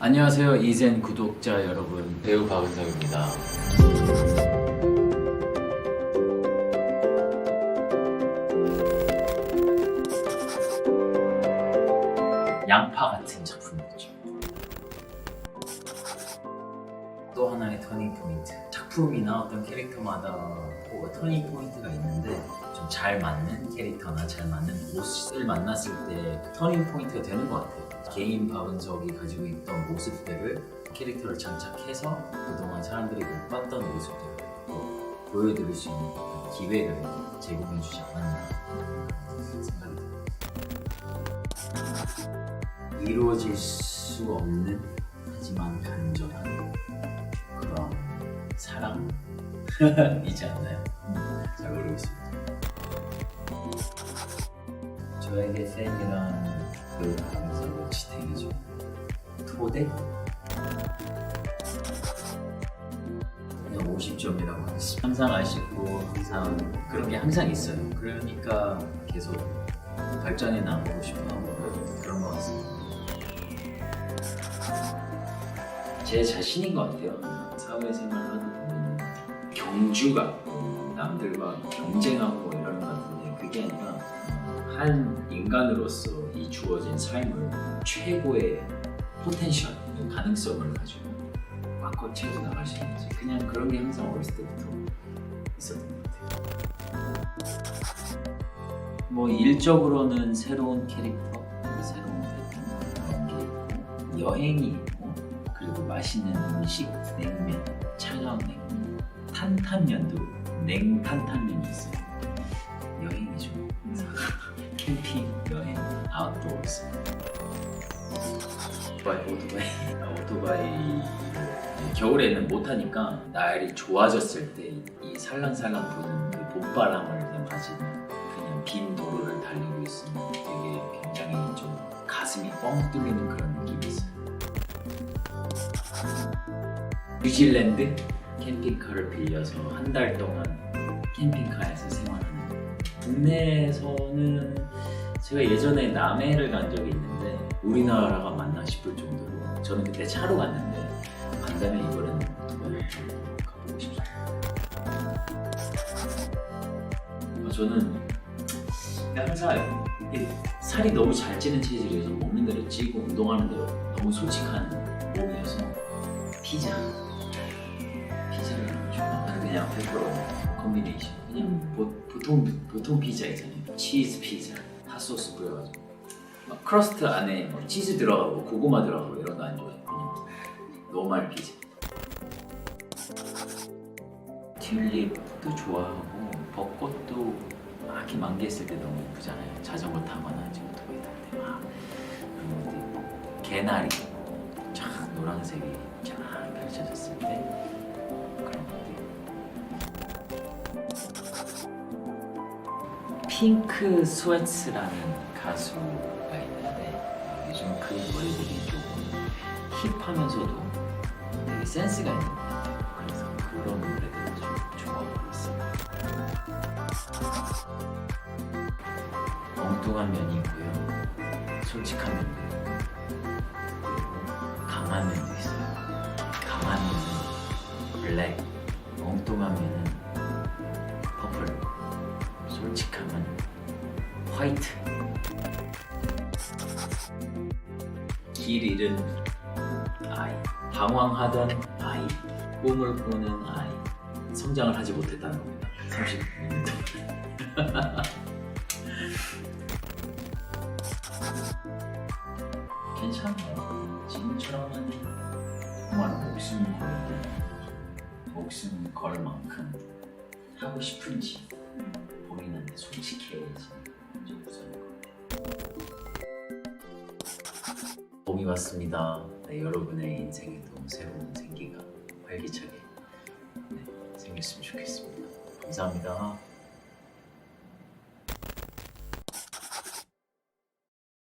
안녕하세요 이젠 구독자 여러분. 배우 박은성입니다. 양파 같은 작 또 하나의 터닝 포인트 작품이나 어떤 캐릭터마다 뭐 터닝 포인트가 있는데 좀 잘 맞는 캐릭터나 잘 맞는 옷을 만났을 때그 터닝 포인트가 되는 것 같아요. 개인 박은석이 가지고 있던 모습들을 캐릭터를 장착해서 그동안 사람들이 못 봤던 모습들을 또 보여드릴 수 있는 기회를 제공해 주지 않았나 생각이 듭니다. 이루어질 수 없는 하지만 간절한 사랑이지 않나요? 잘 모르겠습니다. 저에게 팬이란 그 방송의 지탱이죠. 토대? 그냥 50점이라고 하겠습니다. 항상 아쉽고 항상 그런 게 항상 있어요. 그러니까 계속 발전해 나가고 싶어 하고 그런 것 같습니다. 제 자신인 것 같아요. 사회생활 하다 보면 경주가 남들과 경쟁하고 이러는 것 같은데 그게 아니라 한 인간으로서 이 주어진 삶을 최고의 포텐셜, 가능성을 가지고 꽉꽉 채워 나갈 수 있는지 그냥 그런 게 항상 어렸을 때부터 있었던 것 같아요. 뭐 일적으로는 새로운 캐릭터, 새로운 있고 여행이 맛있는 음식, 냉면, 차가운 냉면, 탄탄면도 냉탄탄면이 있어요. 여행이죠. 캠핑, 여행, 아웃도어스. 오토바이, 오토바이, 오토바이. 겨울에는 못 타니까 날이 좋아졌을 때 이 살랑살랑 부는 그 봄바람을 맞으면 그냥 빈 도로를 달리고 있으면 되게 굉장히 좀 가슴이 뻥 뚫리는 그런 느낌이 있어요. 뉴질랜드 캠핑카를 빌려서 한 달 동안 캠핑카에서 생활하는. 국내에서는 제가 예전에 남해를 간 적이 있는데 우리나라가 맞나 싶을 정도로 저는 그때 차로 갔는데 간다면 이번에는 좀 가보고 싶어요. 어, 저는 항상 살이 너무 잘 찌는 체질이어서 먹는 대로 찌고 운동하는 대로 너무 솔직한 몸이어서 피자. 피자를 너무 좋아 나는 그냥 페퍼로니 콤비네이션 그냥 보, 보통 보통 피자 있잖아요. 치즈 피자 핫소스 뿌려가지고. 막 크러스트 안에 뭐 치즈 들어가고 고구마 들어가고 이런 거 안 좋아해요. 그냥 노멀 피자. 튤립도 좋아하고 벚꽃도 막 이렇게 만개했을 때 너무 예쁘잖아요. 자전거 타거나 지금 오토바이 탈때막 그런 것도 개나리. 쫙 노란색이 쫙 펼쳐졌을 때 그런 있고 핑크 스웨츠라는 가수가 있는데 요즘 그 노래들이 조금 힙하면서도 되게 센스가 있는 것 같아요. 그래서 그런 노래들을 좀 좋아하고 있어요 엉뚱한 면이 있고요. 솔직한 면도 있고 강한 면도 있어요. 강한 면은 블랙, 엉뚱한 면은 퍼플, 솔직함은 화이트. 길 잃은 아이, 방황하던 아이, 꿈을 꾸는 아이, 성장을 하지 못했다는 겁니다. 30년 동안. 괜찮아요. 지금처럼은 정말 목숨 걸고 목숨 걸 만큼 하고 싶은지 본인한테 솔직해야지 좀 무서운 거. 봄이 왔습니다. 네, 여러분의 인생에도 새로운 생기가 활기차게 네, 생겼으면 좋겠습니다. 감사합니다.